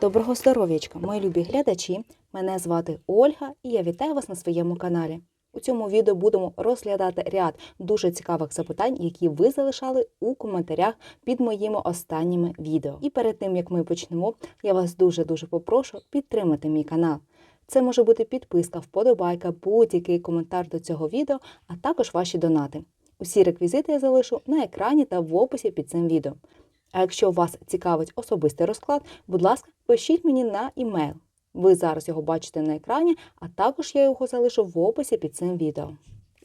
Доброго здоров'ячка, мої любі глядачі! Мене звати Ольга і я вітаю вас на своєму каналі. У цьому відео будемо розглядати ряд дуже цікавих запитань, які ви залишали у коментарях під моїми останніми відео. І перед тим як ми почнемо, я вас дуже дуже попрошу підтримати мій канал. Це може бути підписка, вподобайка, будь-який коментар до цього відео, а також ваші донати. Усі реквізити я залишу на екрані та в описі під цим відео. А якщо вас цікавить особистий розклад, будь ласка, пишіть мені на імейл. Ви зараз його бачите на екрані, а також я його залишу в описі під цим відео.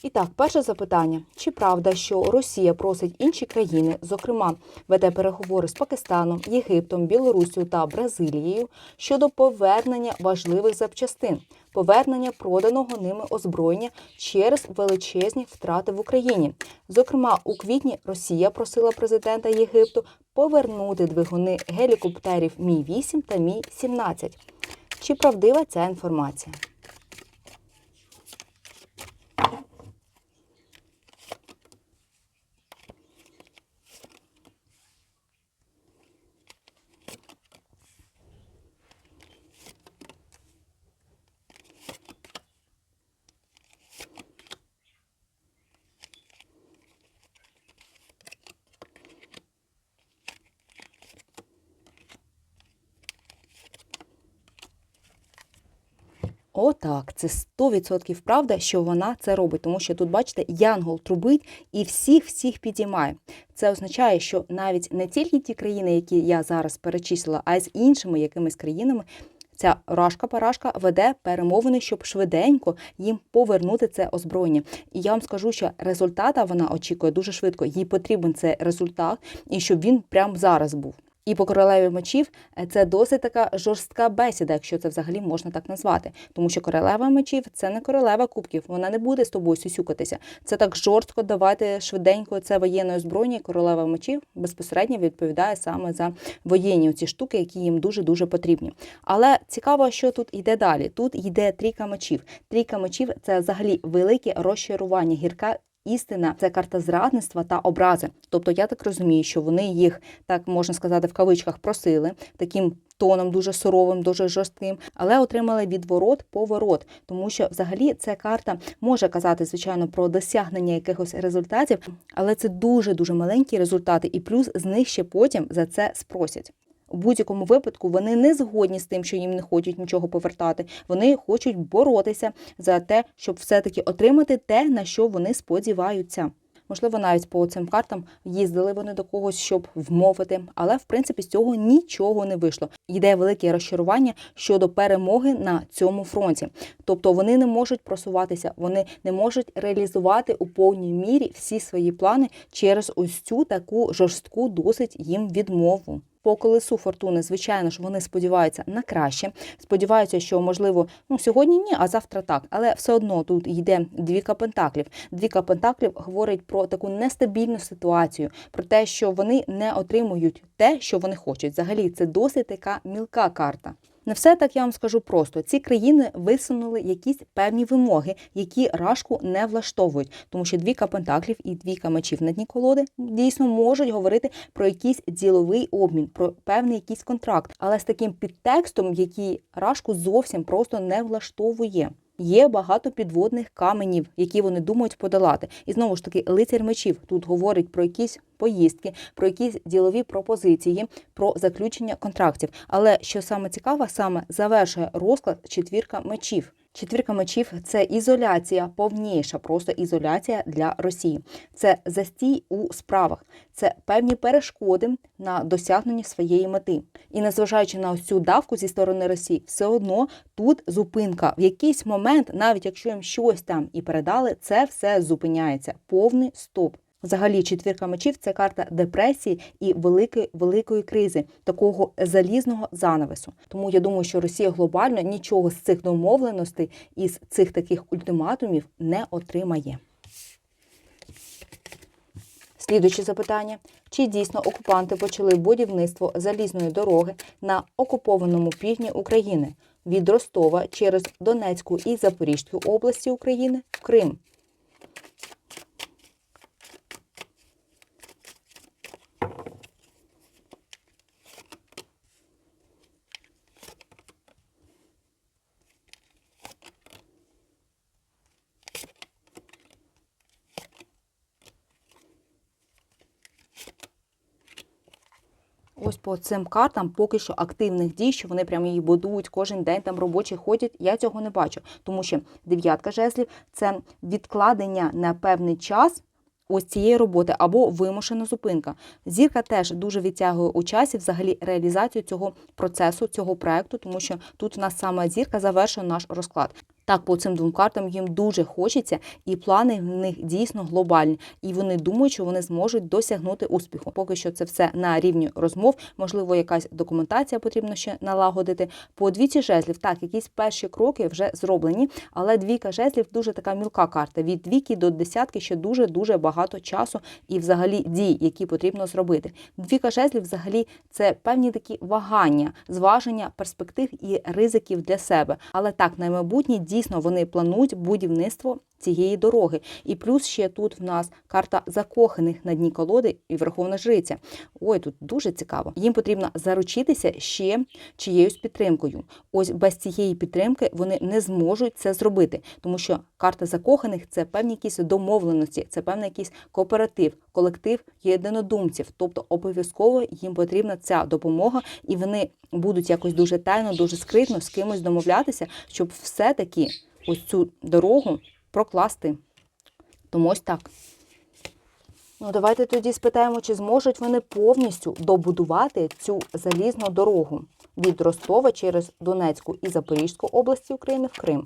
І так, перше запитання: чи правда, що Росія просить інші країни, зокрема, веде переговори з Пакистаном, Єгиптом, Білоруссю та Бразилією щодо повернення важливих запчастин, повернення проданого ними озброєння через величезні втрати в Україні? Зокрема, у квітні Росія просила президента Єгипту повернути двигуни гелікоптерів Мі 8 та Мі 17 Чи правдива ця інформація? Отак, це 100% правда, що вона це робить, тому що тут, бачите, янгол трубить і всіх всіх підіймає. Це означає, що навіть не тільки ті країни, які я зараз перечислила, а й з іншими якимись країнами. Ця рашка-парашка веде перемовини, щоб швиденько їм повернути це озброєння. І я вам скажу, що результата вона очікує дуже швидко. Їй потрібен цей результат, і щоб він прямо зараз був. І по королеві мечів е, це досить така жорстка бесіда, якщо це взагалі можна так назвати. Тому що королева мечів це не королева кубків, вона не буде з тобою сюсюкатися. Це так жорстко давати швиденько це воєнне озброєння. Королева мечів безпосередньо відповідає саме за воєнні ці штуки, які їм дуже дуже потрібні. Але цікаво, що тут йде далі. Тут йде трійка мечів. Трійка мечів це взагалі велике розчарування, гірка істина це карта зрадництва та образи. Тобто, я так розумію, що вони їх так можна сказати в кавичках просили таким. Тоном дуже суровим, дуже жорстким, але отримали відворот поворот, тому що взагалі ця карта може казати, звичайно, про досягнення якихось результатів, але це дуже дуже маленькі результати, і плюс з них ще потім за це спросять. У будь-якому випадку вони не згодні з тим, що їм не хочуть нічого повертати. Вони хочуть боротися за те, щоб все-таки отримати те, на що вони сподіваються. Можливо, навіть по цим картам їздили вони до когось, щоб вмовити, але в принципі з цього нічого не вийшло. Йде велике розчарування щодо перемоги на цьому фронті. Тобто вони не можуть просуватися, вони не можуть реалізувати у повній мірі всі свої плани через ось цю таку жорстку досить їм відмову. По колесу фортуни, звичайно ж, вони сподіваються на краще. Сподіваються, що можливо, ну сьогодні ні, а завтра так. Але все одно тут йде двіка пентаклів. Двіка пентаклів говорить про таку нестабільну ситуацію, про те, що вони не отримують те, що вони хочуть. Взагалі, це досить така мілка карта. Не все так я вам скажу просто. Ці країни висунули якісь певні вимоги, які рашку не влаштовують, тому що двіка пентаклів і двіка мечів на дні колоди дійсно можуть говорити про якийсь діловий обмін, про певний якийсь контракт, але з таким підтекстом, який рашку зовсім просто не влаштовує. Є багато підводних каменів, які вони думають подолати. І знову ж таки, лицар мечів тут говорить про якісь поїздки, про якісь ділові пропозиції, про заключення контрактів. Але що саме цікаве, саме завершує розклад четвірка мечів. Четвірка мечів це ізоляція, повніша, просто ізоляція для Росії. Це застій у справах, це певні перешкоди на досягнення своєї мети. І незважаючи на ось цю давку зі сторони Росії, все одно тут зупинка. В якийсь момент, навіть якщо їм щось там і передали, це все зупиняється. Повний стоп. Взагалі, четвірка мечів це карта депресії і великої великої кризи, такого залізного занавесу. Тому я думаю, що Росія глобально нічого з цих домовленостей і з цих таких ультиматумів не отримає. Слідуюче запитання: чи дійсно окупанти почали будівництво залізної дороги на окупованому півдні України від Ростова через Донецьку і Запорізьку області України в Крим? По цим картам поки що активних дій, що вони прямо її будують кожен день, там робочі ходять. Я цього не бачу, тому що дев'ятка жезлів це відкладення на певний час. Ось цієї роботи або вимушена зупинка. Зірка теж дуже відтягує у часі взагалі реалізацію цього процесу, цього проекту, тому що тут у нас саме зірка завершує наш розклад. Так, по цим двом картам їм дуже хочеться, і плани в них дійсно глобальні. І вони думають, що вони зможуть досягнути успіху. Поки що це все на рівні розмов. Можливо, якась документація потрібно ще налагодити. По двійці жезлів, так, якісь перші кроки вже зроблені, але двійка жезлів дуже така мілка карта. Від двійки до десятки ще дуже дуже багато часу і взагалі дій, які потрібно зробити. Двійка жезлів, взагалі, це певні такі вагання, зваження перспектив і ризиків для себе. Але так, на майбутнє дійсно вони планують будівництво цієї дороги. І плюс ще тут в нас карта закоханих на дні колоди і Верховна Жриця. Ой, тут дуже цікаво. Їм потрібно заручитися ще чиєюсь підтримкою. Ось без цієї підтримки вони не зможуть це зробити, тому що карта закоханих це певні якісь домовленості, це певний якийсь кооператив, колектив єдинодумців. Тобто обов'язково їм потрібна ця допомога, і вони будуть якось дуже тайно, дуже скритно з кимось домовлятися, щоб все-таки ось цю дорогу прокласти. Тому ось так. Ну, давайте тоді спитаємо, чи зможуть вони повністю добудувати цю залізну дорогу від Ростова через Донецьку і Запорізьку області України в Крим.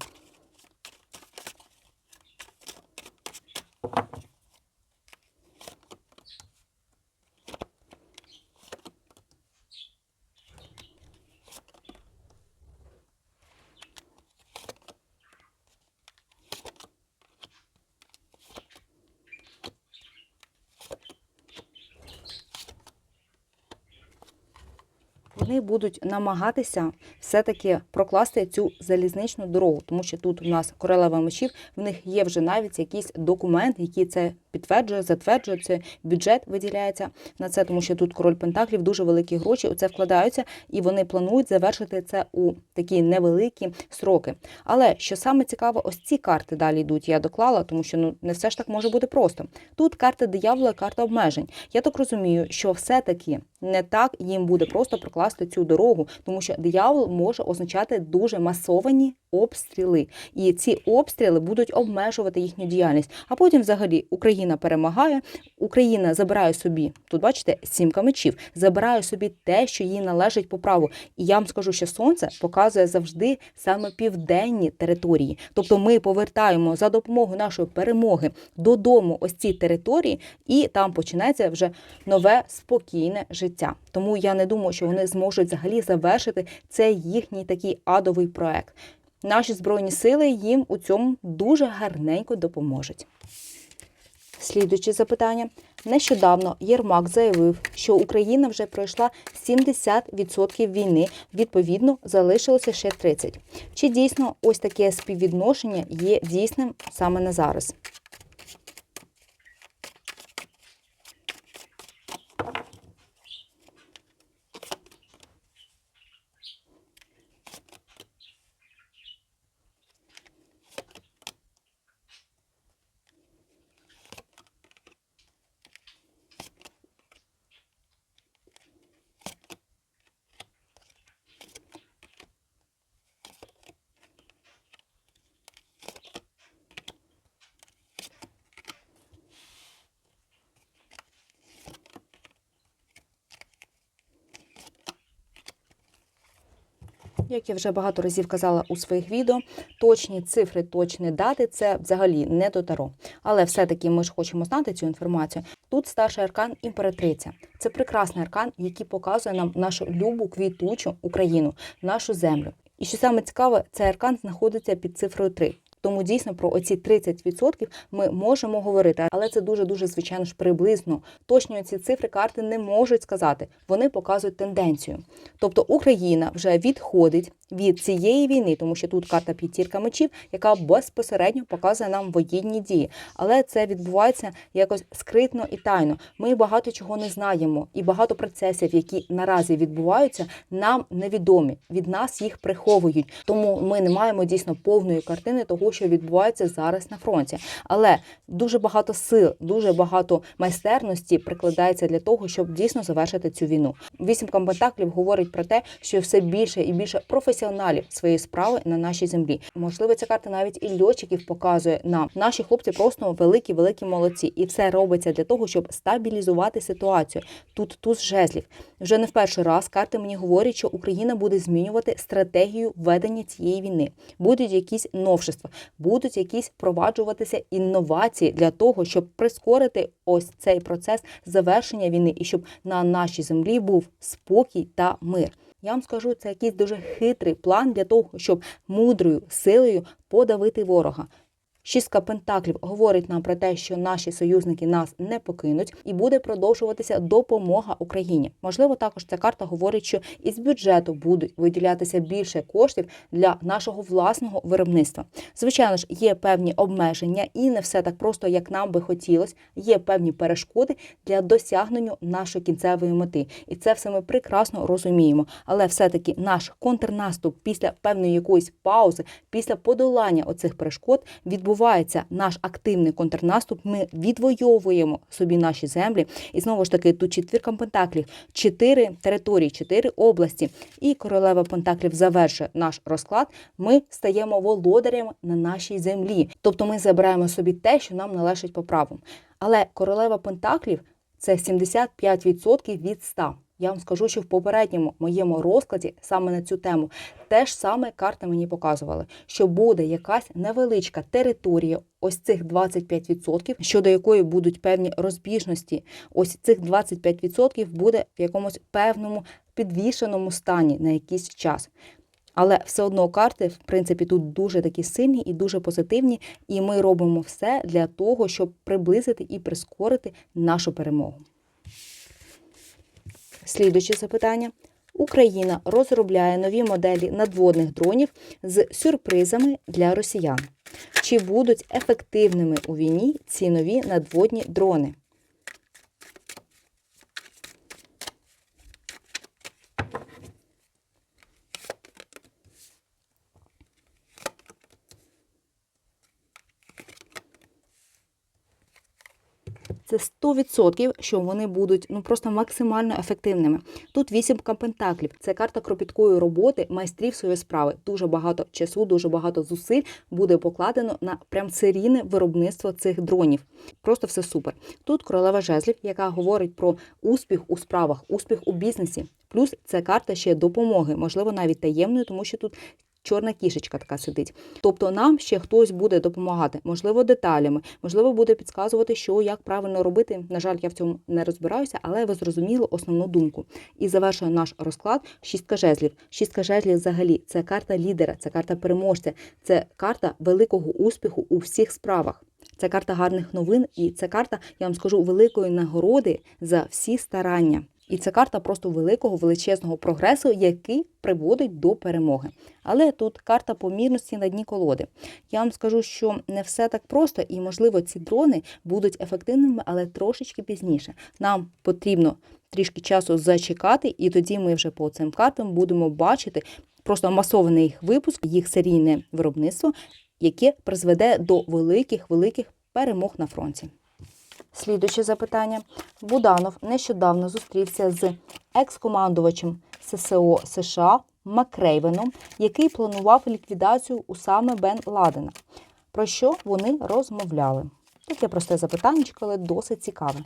Вони будуть намагатися все-таки прокласти цю залізничну дорогу, тому що тут у нас королева мечів, в них є вже навіть якийсь документ, який це підтверджує, затверджує, це бюджет виділяється на це, тому що тут король Пентаклів дуже великі гроші у це вкладаються, і вони планують завершити це у такі невеликі сроки. Але що саме цікаво, ось ці карти далі йдуть. Я доклала, тому що ну не все ж так може бути просто. Тут карта диявола, карта обмежень. Я так розумію, що все-таки не так їм буде просто прокласти цю дорогу, тому що диявол може означати дуже масовані обстріли, і ці обстріли будуть обмежувати їхню діяльність. А потім, взагалі, Україна перемагає, Україна забирає собі тут, бачите, сімка мечів, забирає собі те, що їй належить по праву. І я вам скажу, що сонце показує завжди саме південні території. Тобто ми повертаємо за допомогою нашої перемоги додому ось ці території, і там починається вже нове спокійне життя. Тому я не думаю, що вони зможуть взагалі завершити цей їхній такий адовий проект. Наші збройні сили їм у цьому дуже гарненько допоможуть. Слідуюче запитання. Нещодавно Єрмак заявив, що Україна вже пройшла 70% війни, відповідно, залишилося ще 30%. Чи дійсно ось таке співвідношення є дійсним саме на зараз? Як я вже багато разів казала у своїх відео, точні цифри, точні дати це взагалі не до таро. Але все-таки ми ж хочемо знати цю інформацію. Тут старший аркан імператриця. Це прекрасний аркан, який показує нам нашу любу квітучу Україну, нашу землю. І що саме цікаве, цей аркан знаходиться під цифрою 3. Тому дійсно про оці 30% ми можемо говорити, але це дуже дуже звичайно ж приблизно. Точно ці цифри карти не можуть сказати. Вони показують тенденцію. Тобто Україна вже відходить від цієї війни, тому що тут карта п'ятірка мечів, яка безпосередньо показує нам воєнні дії. Але це відбувається якось скритно і тайно. Ми багато чого не знаємо, і багато процесів, які наразі відбуваються, нам невідомі. Від нас їх приховують. Тому ми не маємо дійсно повної картини того, що відбувається зараз на фронті. Але дуже багато сил, дуже багато майстерності прикладається для того, щоб дійсно завершити цю війну. Вісімка пентаклів говорить про те, що все більше і більше професіоналів своєї справи на нашій землі. Можливо, ця карта навіть і льотчиків показує нам. Наші хлопці просто великі, великі молодці, і все робиться для того, щоб стабілізувати ситуацію. Тут туз жезлів. Вже не в перший раз карти мені говорять, що Україна буде змінювати стратегію ведення цієї війни. Будуть якісь новшества, будуть якісь впроваджуватися інновації для того, щоб прискорити ось цей процес завершення війни і щоб на нашій землі був спокій та мир. Я вам скажу, це якийсь дуже хитрий план для того, щоб мудрою силою подавити ворога. Шістка пентаклів говорить нам про те, що наші союзники нас не покинуть, і буде продовжуватися допомога Україні. Можливо, також ця карта говорить, що із бюджету будуть виділятися більше коштів для нашого власного виробництва. Звичайно ж, є певні обмеження, і не все так просто, як нам би хотілося. Є певні перешкоди для досягнення нашої кінцевої мети, і це все ми прекрасно розуміємо. Але все-таки наш контрнаступ після певної якоїсь паузи, після подолання оцих перешкод відбувається наш активний контрнаступ. Ми відвоюємо собі наші землі. І знову ж таки, тут четвірка пентаклів, чотири території, чотири області. І королева пентаклів завершує наш розклад. Ми стаємо володарями на нашій землі. Тобто ми забираємо собі те, що нам належить по праву. Але королева пентаклів це 75% від 100. Я вам скажу, що в попередньому моєму розкладі саме на цю тему теж саме карти мені показували, що буде якась невеличка територія, ось цих 25%, щодо якої будуть певні розбіжності. Ось цих 25% буде в якомусь певному підвішеному стані на якийсь час. Але все одно карти, в принципі, тут дуже такі сильні і дуже позитивні, і ми робимо все для того, щоб приблизити і прискорити нашу перемогу. Слідуюче запитання. Україна розробляє нові моделі надводних дронів з сюрпризами для росіян. Чи будуть ефективними у війні ці нові надводні дрони? Це 100%, що вони будуть ну просто максимально ефективними. Тут вісімка пентаклів. Це карта кропіткої роботи майстрів своєї справи. Дуже багато часу, дуже багато зусиль буде покладено на прям серійне виробництво цих дронів. Просто все супер. Тут королева жезлів, яка говорить про успіх у справах, успіх у бізнесі. Плюс це карта ще допомоги, можливо, навіть таємної, тому що тут чорна кішечка така сидить. Тобто нам ще хтось буде допомагати, можливо, деталями, можливо, буде підказувати, що як правильно робити. На жаль, я в цьому не розбираюся, але ви зрозуміли основну думку. І завершує наш розклад шістка жезлів. Шістка жезлів взагалі це карта лідера, це карта переможця, це карта великого успіху у всіх справах. Це карта гарних новин, і це карта, я вам скажу, великої нагороди за всі старання. І це карта просто великого величезного прогресу, який приводить до перемоги. Але тут карта помірності на дні колоди. Я вам скажу, що не все так просто, і, можливо, ці дрони будуть ефективними, але трошечки пізніше. Нам потрібно трішки часу зачекати, і тоді ми вже по цим картам будемо бачити просто масований їх випуск, їх серійне виробництво, яке призведе до великих великих перемог на фронті. Слідуюче запитання. Буданов нещодавно зустрівся з екс-командувачем ССО США Макрейвеном, який планував ліквідацію Усами Бен Ладена. Про що вони розмовляли? Таке просте запитання, але досить цікаве.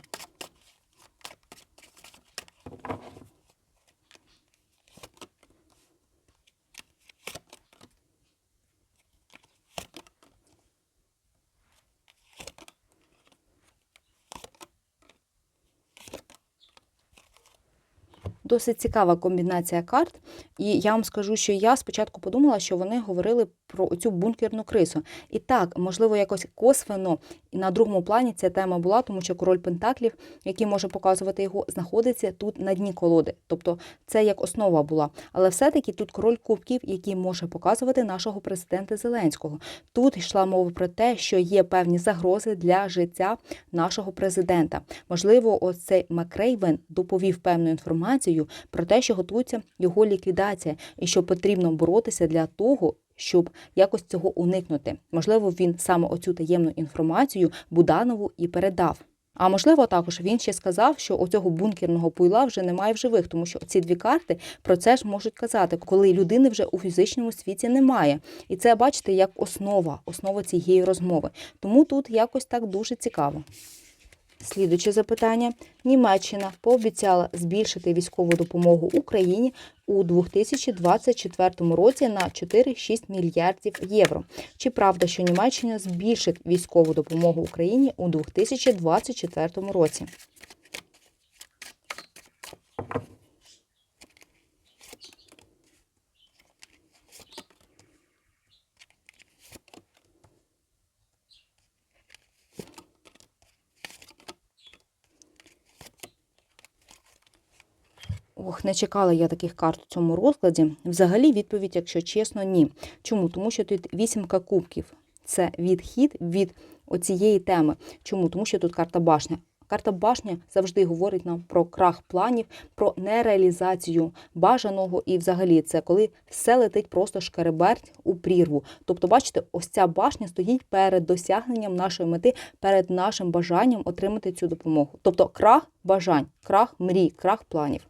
Досить цікава комбінація карт. І я вам скажу, що я спочатку подумала, що вони говорили про цю бункерну крису. І так, можливо, якось косвенно і на другому плані ця тема була, тому що король Пентаклів, який може показувати його, знаходиться тут на дні колоди. Тобто це як основа була. Але все-таки тут король кубків, який може показувати нашого президента Зеленського. Тут йшла мова про те, що є певні загрози для життя нашого президента. Можливо, ось цей Макрейвен доповів певну інформацію про те, що готується його ліквідація, і що потрібно боротися для того. Щоб якось цього уникнути, можливо, він саме оцю таємну інформацію Буданову і передав. А можливо, також він ще сказав, що оцього бункерного пуйла вже немає в живих, тому що ці дві карти про це ж можуть казати, коли людини вже у фізичному світі немає. І це бачите як основа, основа цієї розмови. Тому тут якось так дуже цікаво. Слідуче запитання: Німеччина пообіцяла збільшити військову допомогу Україні у 2024 році на 4-6 мільярдів євро. Чи правда, що Німеччина збільшить військову допомогу Україні у 2024 році? Ох, не чекала я таких карт у цьому розкладі. Взагалі, відповідь, якщо чесно, ні. Чому? Тому що тут вісімка кубків. Це відхід від оцієї теми. Чому? Тому що тут карта башня. Карта башня завжди говорить нам про крах планів, про нереалізацію бажаного, і взагалі це коли все летить просто шкереберть у прірву. Тобто, бачите, ось ця башня стоїть перед досягненням нашої мети, перед нашим бажанням отримати цю допомогу. Тобто крах бажань, крах мрій, крах планів.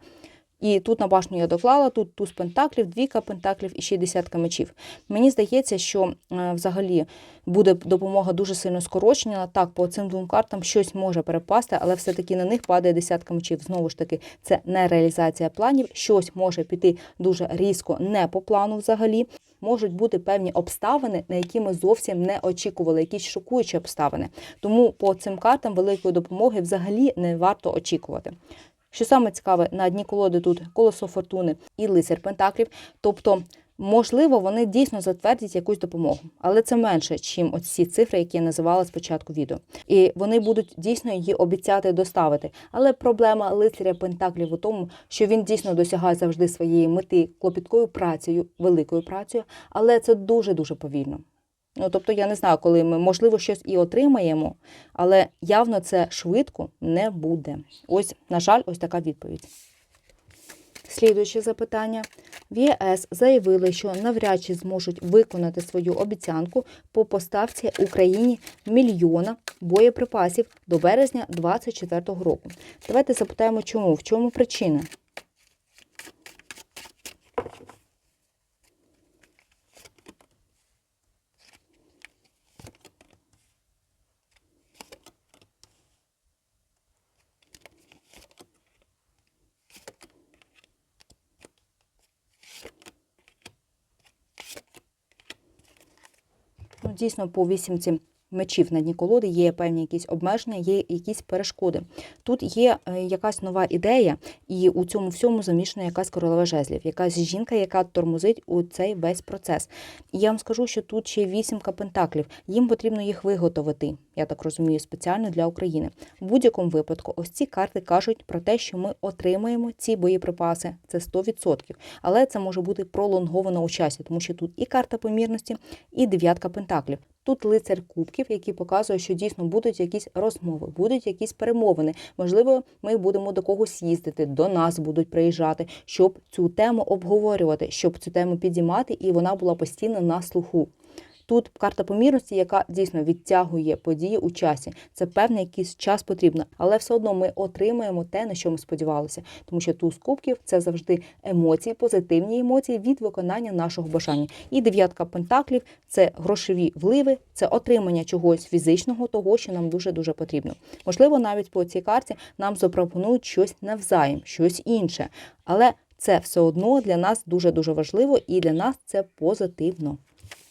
І тут на башню я доклала, тут туз пентаклів, двійка пентаклів і ще й десятка мечів. Мені здається, що е, взагалі буде допомога дуже сильно скорочена. Так, по цим двом картам щось може перепасти, але все-таки на них падає десятка мечів. Знову ж таки, це не реалізація планів. Щось може піти дуже різко, не по плану взагалі. Можуть бути певні обставини, на які ми зовсім не очікували, якісь шокуючі обставини. Тому по цим картам великої допомоги взагалі не варто очікувати. Що саме цікаве, на дні колоди тут колесо фортуни і лицар Пентаклів. Тобто, можливо, вони дійсно затвердять якусь допомогу, але це менше, ніж оці цифри, які я називала спочатку відео. І вони будуть дійсно її обіцяти доставити. Але проблема лицаря Пентаклів у тому, що він дійсно досягає завжди своєї мети клопіткою працею, великою працею, але це дуже дуже повільно. Ну, тобто, я не знаю, коли ми, можливо, щось і отримаємо, але явно це швидко не буде. Ось, на жаль, ось така відповідь. Слідуюче запитання. В ЄС заявили, що навряд чи зможуть виконати свою обіцянку по поставці Україні мільйона боєприпасів до березня 2024 року. Давайте запитаємо, чому, в чому причина? Дійсно, по вісімці мечів на дні колоди є певні якісь обмеження, є якісь перешкоди. Тут є е, якась нова ідея, і у цьому всьому замішана якась королева жезлів, якась жінка, яка тормозить у цей весь процес. І я вам скажу, що тут ще вісімка пентаклів. Їм потрібно їх виготовити, я так розумію, спеціально для України. В будь-якому випадку, ось ці карти кажуть про те, що ми отримаємо ці боєприпаси. Це 100%. Але це може бути пролонговано у часі, тому що тут і карта помірності, і дев'ятка пентаклів. Тут лицар кубків, який показує, що дійсно будуть якісь розмови, будуть якісь перемовини. Можливо, ми будемо до когось їздити, до нас будуть приїжджати, щоб цю тему обговорювати, щоб цю тему підіймати, і вона була постійно на слуху. Тут карта помірності, яка дійсно відтягує події у часі. Це певний якийсь час потрібно, але все одно ми отримаємо те, на що ми сподівалися, тому що туз кубків це завжди емоції, позитивні емоції від виконання нашого бажання. І дев'ятка пентаклів це грошові вливи, це отримання чогось фізичного, того, що нам дуже дуже потрібно. Можливо, навіть по цій карті нам запропонують щось навзаєм, щось інше, але це все одно для нас дуже дуже важливо і для нас це позитивно.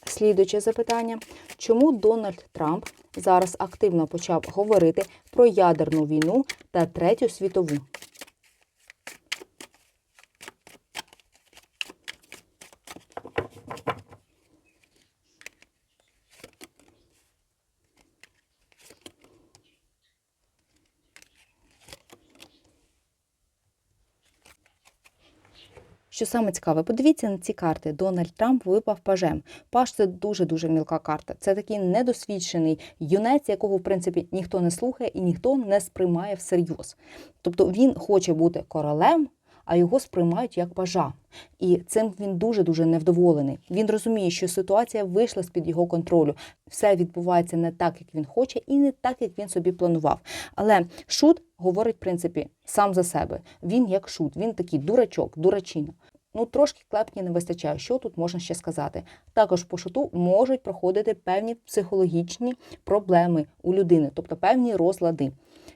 Слідуюче запитання: чому Дональд Трамп зараз активно почав говорити про ядерну війну та третю світову? Що саме цікаве, подивіться на ці карти. Дональд Трамп випав пажем. Паж це дуже дуже мілка карта. Це такий недосвідчений юнець, якого в принципі ніхто не слухає і ніхто не сприймає всерйоз. Тобто він хоче бути королем, а його сприймають як пажа. І цим він дуже дуже невдоволений. Він розуміє, що ситуація вийшла з під його контролю. Все відбувається не так, як він хоче, і не так, як він собі планував. Але шут говорить, в принципі, сам за себе. Він як шут, він такий дурачок, дурачина. Ну, трошки клепні не вистачає. Що тут можна ще сказати? Також по шуту можуть проходити певні психологічні проблеми у людини, тобто певні розлади.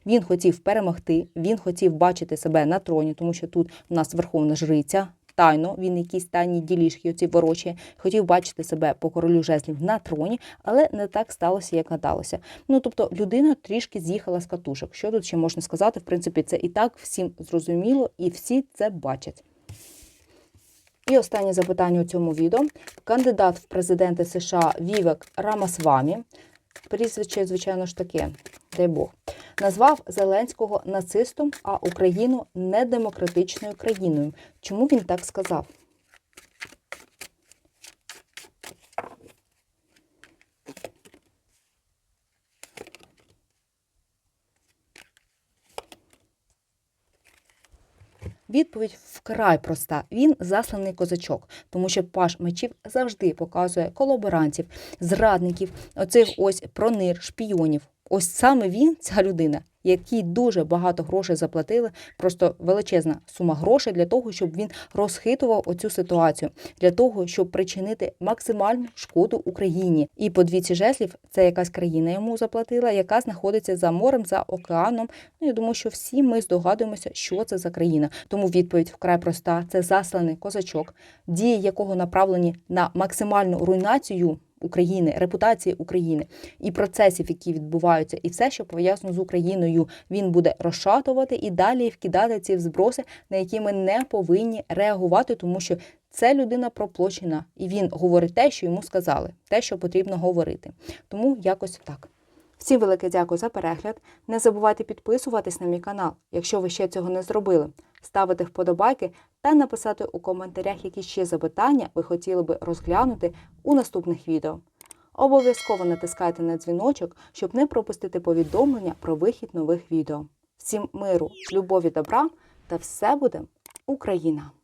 Він хотів перемогти, він хотів бачити себе на троні, тому що тут у нас верховна жриця. Тайно він якісь тайні ділішки оці ворочі, хотів бачити себе по королю жезлів на троні, але не так сталося, як гадалося. Ну тобто людина трішки з'їхала з катушок. Що тут ще можна сказати? В принципі, це і так всім зрозуміло, і всі це бачать. І останнє запитання у цьому відео. Кандидат в президенти США Вівек Рамасвамі, прізвище, звичайно ж таке, дай Бог, назвав Зеленського нацистом, а Україну недемократичною країною. Чому він так сказав? Відповідь вкрай проста. Він засланий козачок, тому що паш мечів завжди показує колаборантів, зрадників, оцих ось пронир, шпіонів. Ось саме він, ця людина, якій дуже багато грошей заплатили, просто величезна сума грошей для того, щоб він розхитував оцю ситуацію, для того, щоб причинити максимальну шкоду Україні. І по двіці жезлів це якась країна йому заплатила, яка знаходиться за морем, за океаном. Ну я думаю, що всі ми здогадуємося, що це за країна. Тому відповідь вкрай проста: це засланий козачок, дії якого направлені на максимальну руйнацію. України, репутації України і процесів, які відбуваються, і все, що пов'язано з Україною, він буде розшатувати і далі вкидати ці зброси, на які ми не повинні реагувати, тому що це людина проплочена, і він говорить те, що йому сказали, те, що потрібно говорити. Тому якось так. Всім велике дякую за перегляд. Не забувайте підписуватись на мій канал, якщо ви ще цього не зробили, ставити вподобайки та написати у коментарях, які ще запитання ви хотіли би розглянути у наступних відео. Обов'язково натискайте на дзвіночок, щоб не пропустити повідомлення про вихід нових відео. Всім миру, любові, добра та все буде Україна!